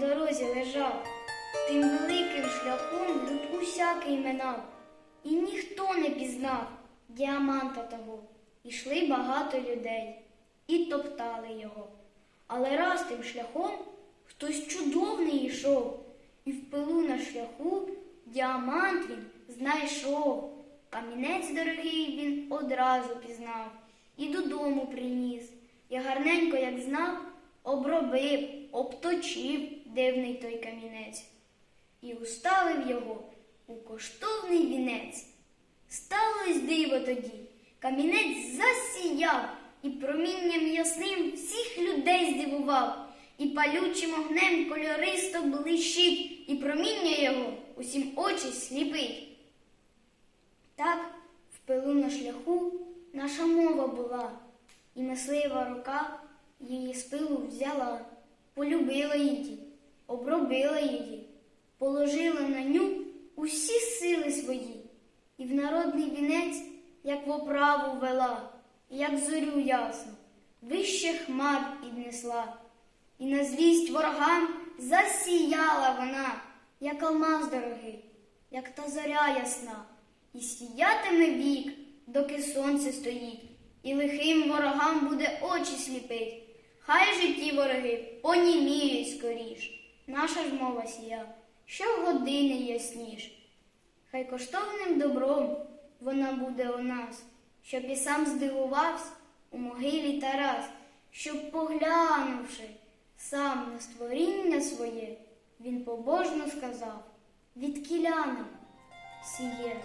дорозі лежав, тим великим шляхом люд усякий минав, і ніхто не пізнав діаманта того. Ішли багато людей і топтали його. Але раз тим шляхом хтось чудовний йшов, і в пилу на шляху діамант він знайшов. Камінець дорогий він одразу пізнав і додому приніс. І гарненько, як знав, обробив, обточив дивний той камінець і уставив його у коштовний вінець. Сталось диво тоді, камінець засіяв і промінням ясним всіх людей здивував, і палючим огнем кольористо блищить, і проміння його усім очі сліпить. Так в на шляху наша мова була, і мислива рука її з пилу взяла, полюбила її, обробила її, положила на ню усі сили свої, і в народний вінець, як в оправу вела, як зорю ясну, вище хмар піднесла, і на злість ворогам засіяла вона, як алмаз дорогий, як та зоря ясна, і сіятиме вік, доки сонце стоїть, і лихим ворогам буде очі сліпить. Хай же ті вороги поніміють скоріш. Наша ж мова сія, щогодини ясніш. Хай коштовним добром вона буде у нас, щоб і сам здивувався у могилі Тарас, щоб, поглянувши сам на створіння своє, він побожно сказав від кіляна сіє.